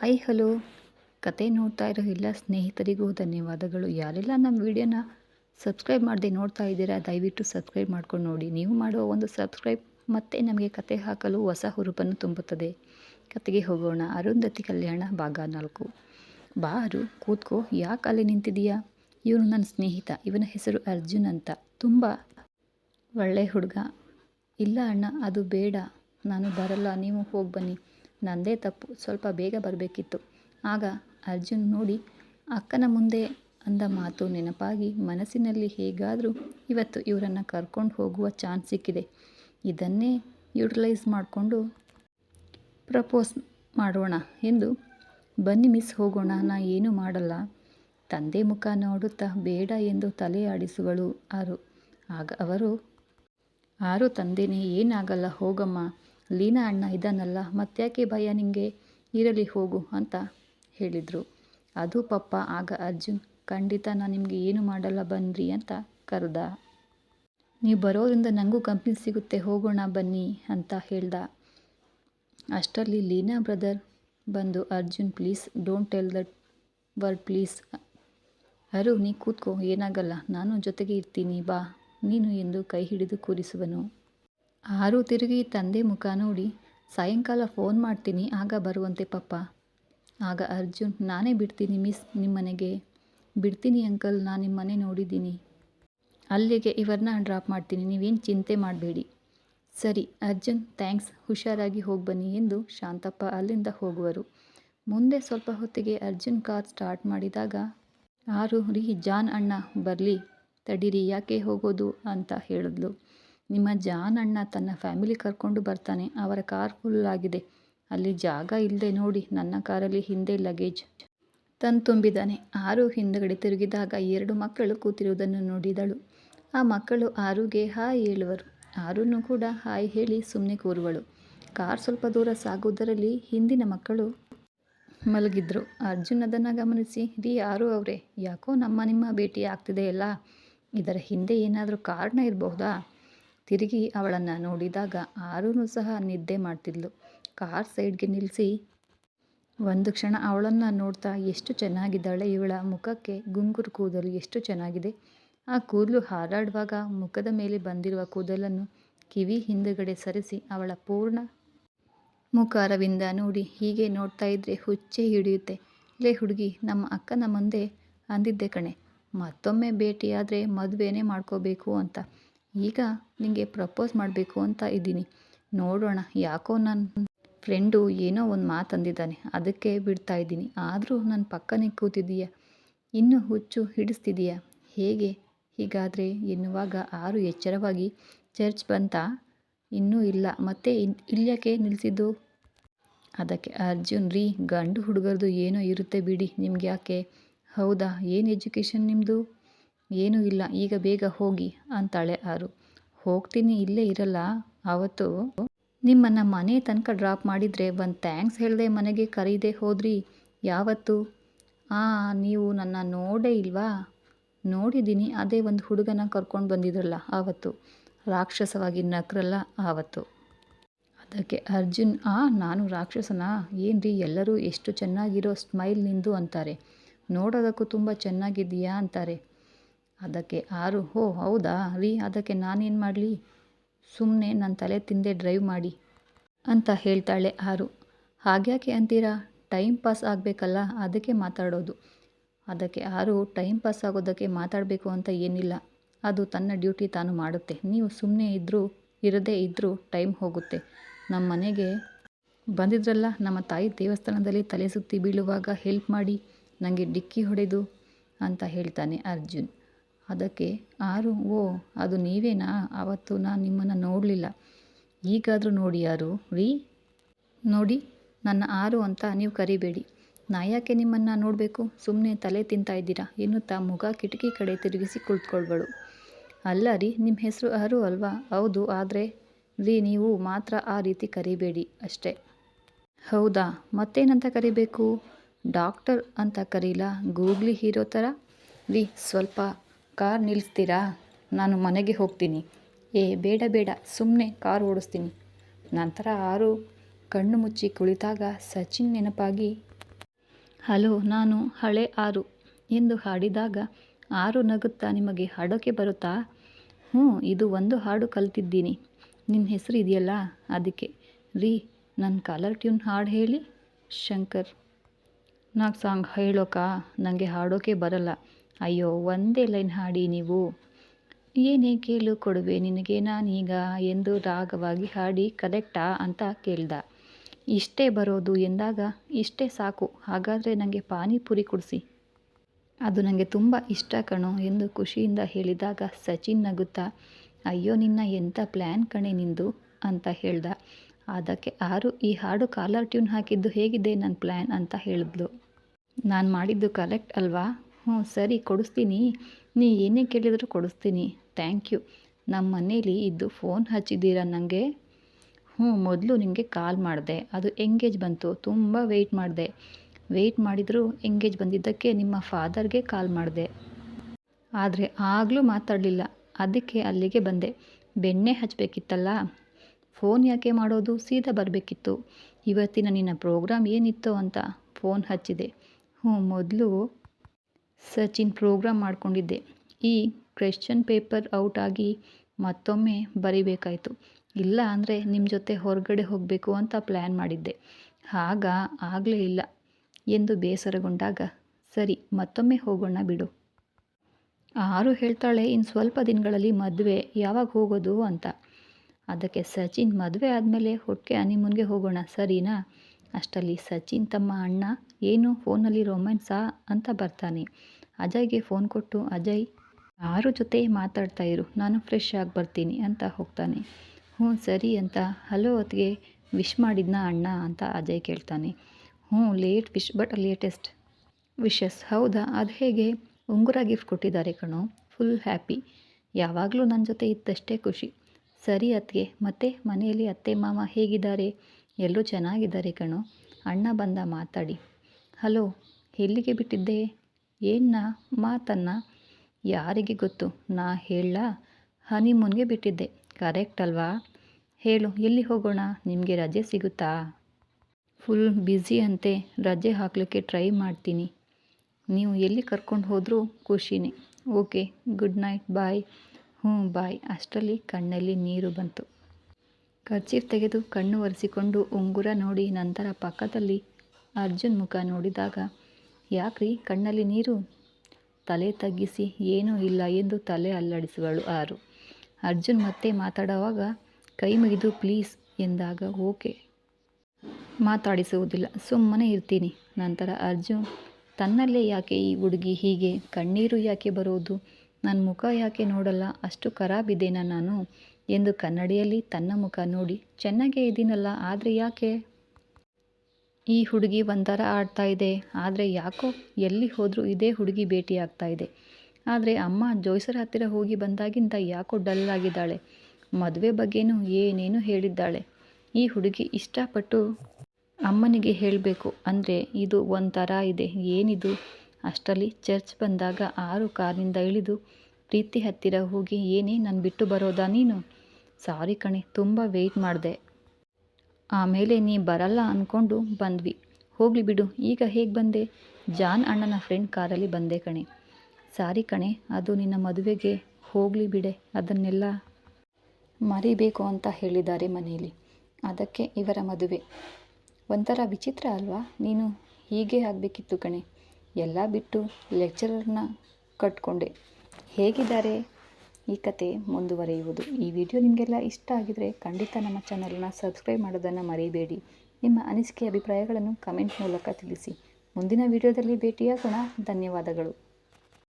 Hi hello ಕತೆ ನೋಡ್ತಾ ಇರೋ ಎಲ್ಲ ಸ್ನೇಹಿತರಿಗೂ ಧನ್ಯವಾದಗಳು. ಯಾರೆಲ್ಲ ನಮ್ಮ ವಿಡಿಯೋನ ಸಬ್ಸ್ಕ್ರೈಬ್ ಮಾಡದೆ ನೋಡ್ತಾ ಇದ್ದೀರಾ, ದಯವಿಟ್ಟು ಸಬ್ಸ್ಕ್ರೈಬ್ ಮಾಡ್ಕೊಂಡು ನೋಡಿ. ನೀವು ಮಾಡುವ ಒಂದು ಸಬ್ಸ್ಕ್ರೈಬ್ ಮತ್ತೆ ನಮಗೆ ಕತೆ ಹಾಕಲು ಹೊಸ ಹುರುಪನ್ನು ತುಂಬುತ್ತದೆ. ಕತೆಗೆ ಹೋಗೋಣ. ಅರುಂಧತಿ ಕಲ್ಯಾಣ, ಭಾಗ ನಾಲ್ಕು. ಬಾರು ಕೂತ್ಕೋ. ಯಾಕೆ ಅಲ್ಲಿ ನಿಂತಿದೀಯಾ ಇವನು ನನ್ನ ಸ್ನೇಹಿತ. ಇವನ ಹೆಸರು ಅರ್ಜುನ್ ಅಂತ. ತುಂಬ ಒಳ್ಳೆ ಹುಡುಗ. ಇಲ್ಲ ಅಣ್ಣ, ಅದು ಬೇಡ. ನಾನು ಬರಲ್ಲ. ನೀವು ಹೋಗಿ ಬನ್ನಿ. ನಂದೇ ತಪ್ಪು. ಸ್ವಲ್ಪ ಬೇಗ ಬರಬೇಕಿತ್ತು. ಆಗ ಅರ್ಜುನ್ ನೋಡಿ, ಅಕ್ಕನ ಮುಂದೆ ಅಂದ ಮಾತು ನೆನಪಾಗಿ ಮನಸ್ಸಿನಲ್ಲಿ ಹೇಗಾದರೂ ಇವತ್ತು ಇವರನ್ನು ಕರ್ಕೊಂಡು ಹೋಗುವ ಚಾನ್ಸ್ ಸಿಕ್ಕಿದೆ. ಇದನ್ನೇ ಯುಟಿಲೈಸ್ ಮಾಡಿಕೊಂಡು ಪ್ರಪೋಸ್ ಮಾಡೋಣ ಎಂದು ಬನ್ನಿ ಮಿಸ್ ಹೋಗೋಣ, ನಾ ಏನೂ ಮಾಡಲ್ಲ. ತಂದೆ ಮುಖ ನೋಡುತ್ತಾ ಬೇಡ ಎಂದು ತಲೆ ಆಡಿಸುವಳು ಆರು. ಆಗ ಅವರು, ಆರು ತಂದೆನೇ, ಏನಾಗಲ್ಲ, ಹೋಗಮ್ಮ. ಲೀನಾ ಅಣ್ಣ ಇದ್ದಾನಲ್ಲ ಮತ್ತ್ಯಾಕೆ ಭಯ ನಿಂಗೆ? ಇರಲಿ ಹೋಗು ಅಂತ ಹೇಳಿದರು. ಅದು ಪಪ್ಪ, ಆಗ ಅರ್ಜುನ್, ಖಂಡಿತ ನಾನು ನಿಮಗೆ ಏನು ಮಾಡಲ್ಲ ಬನ್ನಿರಿ ಅಂತ ಕರೆದ. ನೀವು ಬರೋದ್ರಿಂದ ನನಗೂ ಕಂಪ್ನಿ ಸಿಗುತ್ತೆ, ಹೋಗೋಣ ಬನ್ನಿ ಅಂತ ಹೇಳ್ದ. ಅಷ್ಟರಲ್ಲಿ ಲೀನಾ ಬ್ರದರ್ ಬಂದು, Arjun please don't tell that word please Aru, ನೀ ಕೂತ್ಕೋ, ಏನಾಗಲ್ಲ, ನಾನು ಜೊತೆಗೆ ಇರ್ತೀನಿ, ಬಾ, ನೀನು ಎಂದು ಕೈ ಹಿಡಿದು ಕೂರಿಸುವನು. ಆರು ತಿರುಗಿ ತಂದೆ ಮುಖ ನೋಡಿ, ಸಾಯಂಕಾಲ ಫೋನ್ ಮಾಡ್ತೀನಿ, ಆಗ ಬರುವಂತೆ ಪಪ್ಪ. ಆಗ ಅರ್ಜುನ್, ನಾನೇ ಬಿಡ್ತೀನಿ ಮಿಸ್ ನಿಮ್ಮನೆಗೆ. ಬಿಡ್ತೀನಿ ಅಂಕಲ್, ನಾನು ನಿಮ್ಮನೆ ನೋಡಿದ್ದೀನಿ. ಅಲ್ಲಿಗೆ ಇವ್ರನ್ನ ಡ್ರಾಪ್ ಮಾಡ್ತೀನಿ, ನೀವೇನು ಚಿಂತೆ ಮಾಡಬೇಡಿ. ಸರಿ, ಅರ್ಜುನ್, ಥ್ಯಾಂಕ್ಸ್. ಹುಷಾರಾಗಿ ಹೋಗಿ ಬನ್ನಿ, ಎಂದು ಶಾಂತಪ್ಪ ಅಲ್ಲಿಂದ ಹೋಗುವರು. ಮುಂದೆ ಸ್ವಲ್ಪ ಹೊತ್ತಿಗೆ ಅರ್ಜುನ್ ಕಾರ್ ಸ್ಟಾರ್ಟ್ ಮಾಡಿದಾಗ, ಆರು, ರೀ, ಜಾನ್ ಅಣ್ಣ, ಬರಲಿ. ತಡೀರಿ, ಯಾಕೆ ಹೋಗೋದು? ಅಂತ ಹೇಳಿದ್ಲು. ನಿಮ್ಮ ಜಾನ್ ಅಣ್ಣ ತನ್ನ ಫ್ಯಾಮಿಲಿ ಕರ್ಕೊಂಡು ಬರ್ತಾನೆ. ಅವರ ಕಾರ್ ಫುಲ್ ಆಗಿದೆ. ಅಲ್ಲಿ ಜಾಗ ಇಲ್ಲದೆ ನೋಡಿ ನನ್ನ ಕಾರಲ್ಲಿ ಹಿಂದೆ ಲಗೇಜ್ ತಂದು ತುಂಬಿದ್ದಾನೆ. ಆರು ಹಿಂದಗಡೆ ತಿರುಗಿದಾಗ ಎರಡು ಮಕ್ಕಳು ಕೂತಿರುವುದನ್ನು ನೋಡಿದಳು. ಆ ಮಕ್ಕಳು ಆರುಗೆ ಹಾಯ್ ಹೇಳುವರು. ಆರೂನು ಕೂಡ ಹಾಯ್ ಹೇಳಿ ಸುಮ್ಮನೆ ಕೂರುವಳು. ಕಾರ್ ಸ್ವಲ್ಪ ದೂರ ಸಾಗುವುದರಲ್ಲಿ ಹಿಂದಿನ ಮಕ್ಕಳು ಮಲಗಿದ್ರು. ಅರ್ಜುನ್ ಅದನ್ನು ಗಮನಿಸಿ, ರೀ ಯಾರು ಅವರೇ, ಯಾಕೋ ನಮ್ಮ ನಿಮ್ಮ ಭೇಟಿ ಆಗ್ತಿದೆ ಅಲ್ಲ? ಇದರ ಹಿಂದೆ ಏನಾದರೂ ಕಾರಣ ಇರಬಹುದಾ? ತಿರುಗಿ ಅವಳನ್ನು ನೋಡಿದಾಗ ಆರೂ ಸಹ ನಿದ್ದೆ ಮಾಡ್ತಿದ್ಲು. ಕಾರ್ ಸೈಡ್ಗೆ ನಿಲ್ಲಿಸಿ ಒಂದು ಕ್ಷಣ ಅವಳನ್ನು ನೋಡ್ತಾ ಎಷ್ಟು ಚೆನ್ನಾಗಿದ್ದಾಳೆ ಇವಳ ಮುಖಕ್ಕೆ ಗುಂಗುರು ಕೂದಲು ಎಷ್ಟು ಚೆನ್ನಾಗಿದೆ. ಆ ಕೂದಲು ಹಾರಾಡುವಾಗ ಮುಖದ ಮೇಲೆ ಬಂದಿರುವ ಕೂದಲನ್ನು ಕಿವಿ ಹಿಂದುಗಡೆ ಸರಿಸಿ ಅವಳ ಪೂರ್ಣ ಮುಖಾರವಿಂದ ನೋಡಿ ಹೀಗೆ ನೋಡ್ತಾ ಇದ್ರೆ ಹುಚ್ಚೆ ಹಿಡಿಯುತ್ತೆ. ಲೇ ಹುಡುಗಿ, ನಮ್ಮ ಅಕ್ಕನ ಮುಂದೆ ಅಂದಿದ್ದೆ ಕಣೆ. ಮತ್ತೊಮ್ಮೆ ಭೇಟಿಯಾದರೆ ಮದುವೆನೇ ಮಾಡ್ಕೋಬೇಕು ಅಂತ. ಈಗ ನಿನಗೆ ಪ್ರಪೋಸ್ ಮಾಡಬೇಕು ಅಂತ ಇದ್ದೀನಿ. ನೋಡೋಣ, ಯಾಕೋ ನನ್ನ ಫ್ರೆಂಡು ಏನೋ ಒಂದು ಮಾತು ಅಂದಿದ್ದಾನೆ. ಅದಕ್ಕೆ ಬಿಡ್ತಾ ಇದ್ದೀನಿ. ಆದರೂ ನನ್ನ ಪಕ್ಕನೇ ಕೂತಿದ್ದೀಯಾ. ಇನ್ನೂ ಹುಚ್ಚು ಹಿಡಿಸ್ತಿದೀಯ ಹೇಗೆ? ಹೀಗಾದರೆ ಎನ್ನುವಾಗ ಆರು ಎಚ್ಚರವಾಗಿ, ಚರ್ಚ್ ಬಂತಾ? ಇನ್ನೂ ಇಲ್ಲ. ಮತ್ತೆ ಇಲ್ಯಾಕೆ ನಿಲ್ಲಿಸಿದ್ದು ಅದಕ್ಕೆ, ಅರ್ಜುನ್ ರೀ, ಗಂಡು ಹುಡುಗರದು ಏನೋ ಇರುತ್ತೆ ಬಿಡಿ. ನಿಮ್ಗೆ ಯಾಕೆ ಹೌದಾ? ಏನು ಎಜುಕೇಷನ್ ನಿಮ್ಮದು ಏನೂ ಇಲ್ಲ, ಈಗ ಬೇಗ ಹೋಗಿ ಅಂತಾಳೆ ಆರು. ಹೋಗ್ತೀನಿ, ಇಲ್ಲೇ ಇರಲ್ಲ ಆವತ್ತು ನಿಮ್ಮನ್ನು ಮನೆ ತನಕ ಡ್ರಾಪ್ ಮಾಡಿದರೆ ಒಂದು ಥ್ಯಾಂಕ್ಸ್ ಹೇಳದೆ ಮನೆಗೆ ಕರೀದೆ ಹೋದ್ರಿ, ಯಾವತ್ತು? ಆ, ನೀವು ನನ್ನ ನೋಡೇ ಇಲ್ವಾ? ನೋಡಿದ್ದೀನಿ, ಅದೇ ಒಂದು ಹುಡುಗನ ಕರ್ಕೊಂಡು ಬಂದಿದ್ರಲ್ಲ ಆವತ್ತು. ರಾಕ್ಷಸವಾಗಿ ನಕ್ರಲ್ಲ ಆವತ್ತು. ಅದಕ್ಕೆ ಅರ್ಜುನ್, ಆ, ನಾನು ರಾಕ್ಷಸನ? ಏನ್ರಿ, ಎಲ್ಲರೂ ಎಷ್ಟು ಚೆನ್ನಾಗಿರೋ ಸ್ಮೈಲ್ ನಿಂದು ಅಂತಾರೆ. ನೋಡೋದಕ್ಕೂ ತುಂಬ ಚೆನ್ನಾಗಿದೆಯಾ ಅಂತಾರೆ. ಅದಕ್ಕೆ ಆರು ಹೋ ಹೌದಾ? ರೀ, ಅದಕ್ಕೆ ನಾನೇನು ಮಾಡಲಿ? ಸುಮ್ಮನೆ ನನ್ನ ತಲೆ ತಿಂದೆ ಡ್ರೈವ್ ಮಾಡಿ ಅಂತ ಹೇಳ್ತಾಳೆ ಆರು. ಹಾಗ್ಯಾಕೆ ಅಂತೀರಾ? ಟೈಮ್ ಪಾಸ್ ಆಗಬೇಕಲ್ಲ, ಅದಕ್ಕೆ ಮಾತಾಡೋದು. ಅದಕ್ಕೆ ಆರು, ಟೈಮ್ ಪಾಸ್ ಆಗೋದಕ್ಕೆ ಮಾತಾಡಬೇಕು ಅಂತ ಏನಿಲ್ಲ. ಅದು ತನ್ನ ಡ್ಯೂಟಿ ತಾನು ಮಾಡುತ್ತೆ. ನೀವು ಸುಮ್ಮನೆ ಇದ್ದರೂ ಇರದೇ ಇದ್ದರೂ ಟೈಮ್ ಹೋಗುತ್ತೆ. ನಮ್ಮ ಮನೆಗೆ ಬಂದಿದ್ರಲ್ಲ, ನಮ್ಮ ತಾಯಿ ದೇವಸ್ಥಾನದಲ್ಲಿ ತಲೆ ಸುತ್ತಿ ಬೀಳುವಾಗ ಹೆಲ್ಪ್ ಮಾಡಿ ನನಗೆ ಡಿಕ್ಕಿ ಹೊಡೆದು ಅಂತ ಹೇಳ್ತಾನೆ ಅರ್ಜುನ್. ಅದಕ್ಕೆ ಆರು, ಓ, ಅದು ನೀವೇನಾ? ಆವತ್ತು ನಾನು ನಿಮ್ಮನ್ನು ನೋಡಲಿಲ್ಲ. ಈಗಾದರೂ ನೋಡಿ ಯಾರು? ವಿ? ನೋಡಿ, ನನ್ನ ಆರು ಅಂತ ನೀವು ಕರಿಬೇಡಿ. ನಾ ಯಾಕೆ ನಿಮ್ಮನ್ನು ನೋಡಬೇಕು? ಸುಮ್ಮನೆ ತಲೆ ತಿಂತಾ ಇದ್ದೀರಾ? ಎನ್ನುತ್ತಾ ಮುಖ ಕಿಟಕಿ ಕಡೆ ತಿರುಗಿಸಿ ಕುಳಿತುಕೊಳ್ಬಳು ಅಲ್ಲ ರೀ ನಿಮ್ಮ ಹೆಸರು ಆರು ಅಲ್ವಾ? ಹೌದು, ಆದರೆ ರೀ ನೀವು ಮಾತ್ರ ಆ ರೀತಿ ಕರಿಬೇಡಿ ಅಷ್ಟೇ. ಹೌದಾ? ಮತ್ತೇನಂತ ಕರಿಬೇಕು? ಡಾಕ್ಟರ್ ಅಂತ ಕರೀಲ? ಗೂಗ್ಲಿ ಹೀರೋ ಥರ? ರೀ ಸ್ವಲ್ಪ ಕಾರ್ ನಿಲ್ಲಿಸ್ತೀರಾ ನಾನು ಮನೆಗೆ ಹೋಗ್ತೀನಿ. ಏ, ಬೇಡ ಬೇಡ ಸುಮ್ಮನೆ ಕಾರ್ ಓಡಿಸ್ತೀನಿ. ನಂತರ ಆರು ಕಣ್ಣು ಮುಚ್ಚಿ ಕುಳಿತಾಗ ಸಚಿನ್ ನೆನಪಾಗಿ, ಹಲೋ, ನಾನು ಹಳೆ ಆರು ಎಂದು ಹಾಡಿದಾಗ ಆರು ನಗುತ್ತಾ ನಿಮಗೆ ಹಾಡೋಕೆ ಬರುತ್ತಾ? ಹ್ಞೂ, ಇದು ಒಂದು ಹಾಡು ಕಲ್ತಿದ್ದೀನಿ. ನಿನ್ನ ಹೆಸರು ಇದೆಯಲ್ಲ? ಅದಕ್ಕೆ, ರೀ ನನ್ನ ಕಾಲರ್ ಟ್ಯೂನ್ ಹಾಡು ಹೇಳಿ, ಶಂಕರ್. ನಾಲ್ಕು ಸಾಂಗ್ ಹೇಳೋಕಾ? ನನಗೆ ಹಾಡೋಕೆ ಬರಲ್ಲ. ಅಯ್ಯೋ, ಒಂದೇ ಲೈನ್ ಹಾಡಿ ನೀವು. ಏನೇ ಕೇಳು ಕೊಡುವೆ, ನಿನಗೆ ನಾನೀಗ ಎಂದು ರಾಗವಾಗಿ ಹಾಡಿ ಕರೆಕ್ಟಾ ಅಂತ ಕೇಳ್ದ. ಇಷ್ಟೇ ಬರೋದು ಎಂದಾಗ, ಇಷ್ಟೇ ಸಾಕು, ಹಾಗಾದರೆ ನನಗೆ ಪಾನಿಪುರಿ ಕುಡಿಸಿ. ಅದು ನನಗೆ ತುಂಬ ಇಷ್ಟ ಕಣೋ ಎಂದು ಖುಷಿಯಿಂದ ಹೇಳಿದಾಗ ಸಚಿನ್ ನಗುತ್ತಾ, ಅಯ್ಯೋ, ನಿನ್ನ ಎಂಥ ಪ್ಲ್ಯಾನ್ ಕಣೆ ನಿಂದು ಅಂತ ಹೇಳ್ದ. ಅದಕ್ಕೆ ಆರು, ಈ ಹಾಡು ಕಾಲರ್ ಟ್ಯೂನ್ ಹಾಕಿದ್ದು ಹೇಗಿದೆ ನನ್ನ ಪ್ಲ್ಯಾನ್ ಅಂತ ಹೇಳಿದ್ಲು. ನಾನು ಮಾಡಿದ್ದು ಕರೆಕ್ಟ್ ಅಲ್ವಾ? ಹ್ಞೂ, ಸರಿ, ಕೊಡಿಸ್ತೀನಿ. ನೀ ಏನೇ ಕೇಳಿದರೂ ಕೊಡಿಸ್ತೀನಿ. Thank you. ನಮ್ಮ ಮನೇಲಿ ಇದ್ದು ಫೋನ್ ಹಚ್ಚಿದ್ದೀರಾ ನನಗೆ ಹ್ಞೂ, ಮೊದಲು ನಿಮಗೆ ಕಾಲ್ ಮಾಡಿದೆ. ಅದು ಎಂಗೇಜ್ ಬಂತು. ತುಂಬ ವೆಯ್ಟ್ ಮಾಡಿದೆ. ವೆಯ್ಟ್ ಮಾಡಿದರೂ ಎಂಗೇಜ್ ಬಂದಿದ್ದಕ್ಕೆ ನಿಮ್ಮ ಫಾದರ್ಗೆ ಕಾಲ್ ಮಾಡಿದೆ. ಆದರೆ ಆಗಲೂ ಮಾತಾಡಲಿಲ್ಲ. ಅದಕ್ಕೆ ಅಲ್ಲಿಗೆ ಬಂದೆ. ಬೆಣ್ಣೆ ಹಚ್ಚಬೇಕಿತ್ತಲ್ಲ ಫೋನ್ ಯಾಕೆ ಮಾಡೋದು? ಸೀದಾ ಬರಬೇಕಿತ್ತು. ಇವತ್ತಿನ ನಿನ್ನ ಪ್ರೋಗ್ರಾಮ್ ಏನಿತ್ತು ಅಂತ ಫೋನ್ ಹಚ್ಚಿದೆ. ಹ್ಞೂ, ಮೊದಲು ಸಚಿನ್ ಪ್ರೋಗ್ರಾಮ್ ಮಾಡಿಕೊಂಡಿದ್ದೆ. ಈ ಕ್ವೆಶ್ಚನ್ ಪೇಪರ್ ಔಟ್ ಆಗಿ ಮತ್ತೊಮ್ಮೆ ಬರಿಬೇಕಾಯಿತು. ಇಲ್ಲ ಅಂದರೆ ನಿಮ್ಮ ಜೊತೆ ಹೊರಗಡೆ ಹೋಗಬೇಕು ಅಂತ ಪ್ಲ್ಯಾನ್ ಮಾಡಿದ್ದೆ. ಆಗ ಆಗಲೇ ಇಲ್ಲ ಎಂದು ಬೇಸರಗೊಂಡಾಗ, ಸರಿ, ಮತ್ತೊಮ್ಮೆ ಹೋಗೋಣ ಬಿಡು. ಆರು ಹೇಳ್ತಾಳೆ ಇನ್ನು ಸ್ವಲ್ಪ ದಿನಗಳಲ್ಲಿ ಮದುವೆ ಯಾವಾಗ ಹೋಗೋದು ಅಂತ. ಅದಕ್ಕೆ ಸಚಿನ್ ಮದುವೆ ಆದಮೇಲೆ ಹೊಟ್ಟೆ ಹನಿಮೂನ್ಗೆ ಹೋಗೋಣ, ಸರಿನಾ? ಅಷ್ಟರಲ್ಲಿ ಸಚಿನ್ ತಮ್ಮ ಅಣ್ಣ, ಏನು ಫೋನಲ್ಲಿ ರೊಮ್ಯಾನ್ಸಾ ಅಂತ ಬರ್ತಾನೆ. ಅಜಯ್ಗೆ ಫೋನ್ ಕೊಟ್ಟು, ಅಜಯ್, ಯಾರು ಜೊತೆ ಮಾತಾಡ್ತಾ ಇರು? ನಾನು ಫ್ರೆಶ್ ಆಗಿ ಬರ್ತೀನಿ ಅಂತ ಹೋಗ್ತಾನೆ. ಹ್ಞೂ, ಸರಿ ಅಂತ, ಹಲೋ, ಹೊತ್ತಿಗೆ ವಿಶ್ ಮಾಡಿದ್ನ ಅಣ್ಣ ಅಂತ ಅಜಯ್ ಕೇಳ್ತಾನೆ. ಹ್ಞೂ, late wish, but latest wishes. ಹೌದಾ? ಅದು ಹೇಗೆ? ಉಂಗುರ ಗಿಫ್ಟ್ ಕೊಟ್ಟಿದ್ದಾರೆ ಕಣೋ. Full happy. ಯಾವಾಗಲೂ ನನ್ನ ಜೊತೆ ಇದ್ದಷ್ಟೇ ಖುಷಿ. ಸರಿ, ಅತ್ತಿಗೆ. ಮತ್ತೆ ಮನೆಯಲ್ಲಿ ಅತ್ತೆ ಮಾವ ಹೇಗಿದ್ದಾರೆ? ಎಲ್ಲರೂ ಚೆನ್ನಾಗಿದ್ದಾರೆ ಕಣೋ. ಅಣ್ಣ ಬಂದ ಮಾತಾಡಿ. ಹಲೋ, ಎಲ್ಲಿಗೆ ಬಿಟ್ಟಿದ್ದೆ? ಏನ್ನ ಮಾತನ್ನ? ಯಾರಿಗೆ ಗೊತ್ತು? ನಾ ಹೇಳ? ಹನಿಮೂನ್ಗೆ ಬಿಟ್ಟಿದ್ದೆ. ಕರೆಕ್ಟ್ ಅಲ್ವಾ? ಹೇಳು, ಎಲ್ಲಿ ಹೋಗೋಣ? ನಿಮಗೆ ರಜೆ ಸಿಗುತ್ತಾ? ಫುಲ್ ಬ್ಯುಸಿ ಅಂತೆ. ರಜೆ ಹಾಕಲಿಕ್ಕೆ ಟ್ರೈ ಮಾಡ್ತೀನಿ. ನೀವು ಎಲ್ಲಿ ಕರ್ಕೊಂಡು ಹೋದರೂ ಖುಷಿನೇ. Okay, good night, bye. ಹ್ಞೂ, ಬಾಯ್. ಅಷ್ಟರಲ್ಲಿ ಕಣ್ಣಲ್ಲಿ ನೀರು ಬಂತು. ಕರ್ಚೀಫ್ ತೆಗೆದು ಕಣ್ಣು ಒರೆಸಿಕೊಂಡು ಉಂಗುರ ನೋಡಿ ನಂತರ ಪಕ್ಕದಲ್ಲಿ ಅರ್ಜುನ್ ಮುಖ ನೋಡಿದಾಗ, ಯಾಕ್ರಿ ಕಣ್ಣಲ್ಲಿ ನೀರು? ತಲೆ ತಗ್ಗಿಸಿ ಏನೂ ಇಲ್ಲ ಎಂದು ತಲೆ ಅಲ್ಲಾಡಿಸುವಳು ಆರು. ಅರ್ಜುನ್ ಮತ್ತೆ ಮಾತಾಡುವಾಗ ಕೈ ಮುಗಿದು ಪ್ಲೀಸ್ ಎಂದಾಗ, ಓಕೆ ಮಾತಾಡಿಸುವುದಿಲ್ಲ. ಸುಮ್ಮನೆ ಇರ್ತೀನಿ ನಂತರ ಅರ್ಜುನ್, ತನ್ನಲ್ಲೇ ಯಾಕೆ ಈ ಹುಡುಗಿ ಹೀಗೆ? ಕಣ್ಣೀರು ಯಾಕೆ ಬರೋದು? ನನ್ನ ಮುಖ ಯಾಕೆ ನೋಡಲ್ಲ? ಅಷ್ಟು ಖರಾಬಿದ್ದೇನಾ ನಾನು? ಎಂದು ಕನ್ನಡಿಯಲ್ಲಿ ತನ್ನ ಮುಖ ನೋಡಿ ಚೆನ್ನಾಗೇ ಇದ್ದೀನಲ್ಲ ಆದರೆ ಯಾಕೆ? ಈ ಹುಡುಗಿ ಒಂಥರ ಆಡ್ತಾ ಇದೆ, ಆದರೆ ಯಾಕೋ ಎಲ್ಲಿ ಹೋದರೂ ಇದೇ ಹುಡುಗಿ ಭೇಟಿ ಆಗ್ತಾ ಇದೆ. ಆದರೆ ಅಮ್ಮ ಜೋಯ್ಸರ ಹತ್ತಿರ ಹೋಗಿ ಬಂದಾಗಿಂದ ಯಾಕೋ ಡಲ್ ಆಗಿದ್ದಾಳೆ, ಮದುವೆ ಬಗ್ಗೆನೂ ಏನೇನು ಹೇಳಿದ್ದಾಳೆ. ಈ ಹುಡುಗಿ ಇಷ್ಟಪಟ್ಟು ಅಮ್ಮನಿಗೆ ಹೇಳಬೇಕು ಅಂದರೆ ಇದು ಒಂಥರ ಇದೆ, ಏನಿದು? ಅಷ್ಟರಲ್ಲಿ ಚರ್ಚ್ ಬಂದಾಗ ಆರು ಕಾರಿನಿಂದ ಇಳಿದು, ಪ್ರೀತಿ ಹತ್ತಿರ ಹೋಗಿ, ಏನೇ ನಾನು ಬಿಟ್ಟು ಬರೋದಾ ನೀನು? ಸಾರಿ ಕಣೆ, ತುಂಬ ವೆಯ್ಟ್ ಮಾಡಿದೆ. ಆಮೇಲೆ ನೀ ಬರಲ್ಲ ಅಂದ್ಕೊಂಡು ಬಂದ್ವಿ. ಹೋಗಲಿ ಬಿಡು, ಈಗ ಹೇಗೆ ಬಂದೆ? ಜಾನ್ ಅಣ್ಣನ ಫ್ರೆಂಡ್ ಕಾರಲ್ಲಿ ಬಂದೆ ಕಣೆ. ಸಾರಿ ಕಣೆ, ಅದು ನಿನ್ನ ಮದುವೆಗೆ ಹೋಗಲಿ ಬಿಡೆ, ಅದನ್ನೆಲ್ಲ ಮರಿಬೇಕು ಅಂತ ಹೇಳಿದ್ದಾರೆ ಮನೆಯಲ್ಲಿ ಅದಕ್ಕೆ ಇವರ ಮದುವೆ. ಒಂಥರ ವಿಚಿತ್ರ ಅಲ್ವಾ? ನೀನು ಹೀಗೆ ಆಗಬೇಕಿತ್ತು ಕಣೆ. ಎಲ್ಲ ಬಿಟ್ಟು ಲೆಕ್ಚರರ್ನ ಕಟ್ಕೊಂಡೆ. ಹೇಗಿದ್ದಾರೆ? ಈ ಕತೆ ಮುಂದುವರಿಯುವುದು. ಈ ವಿಡಿಯೋ ನಿಮಗೆಲ್ಲ ಇಷ್ಟ ಆಗಿದರೆ ಖಂಡಿತ ನಮ್ಮ ಚಾನಲ್ನ ಸಬ್ಸ್ಕ್ರೈಬ್ ಮಾಡೋದನ್ನು ಮರಿಬೇಡಿ. ನಿಮ್ಮ ಅನಿಸಿಕೆ ಅಭಿಪ್ರಾಯಗಳನ್ನು ಕಮೆಂಟ್ ಮೂಲಕ ತಿಳಿಸಿ. ಮುಂದಿನ ವಿಡಿಯೋದಲ್ಲಿ ಭೇಟಿಯಾಗೋಣ. ಧನ್ಯವಾದಗಳು.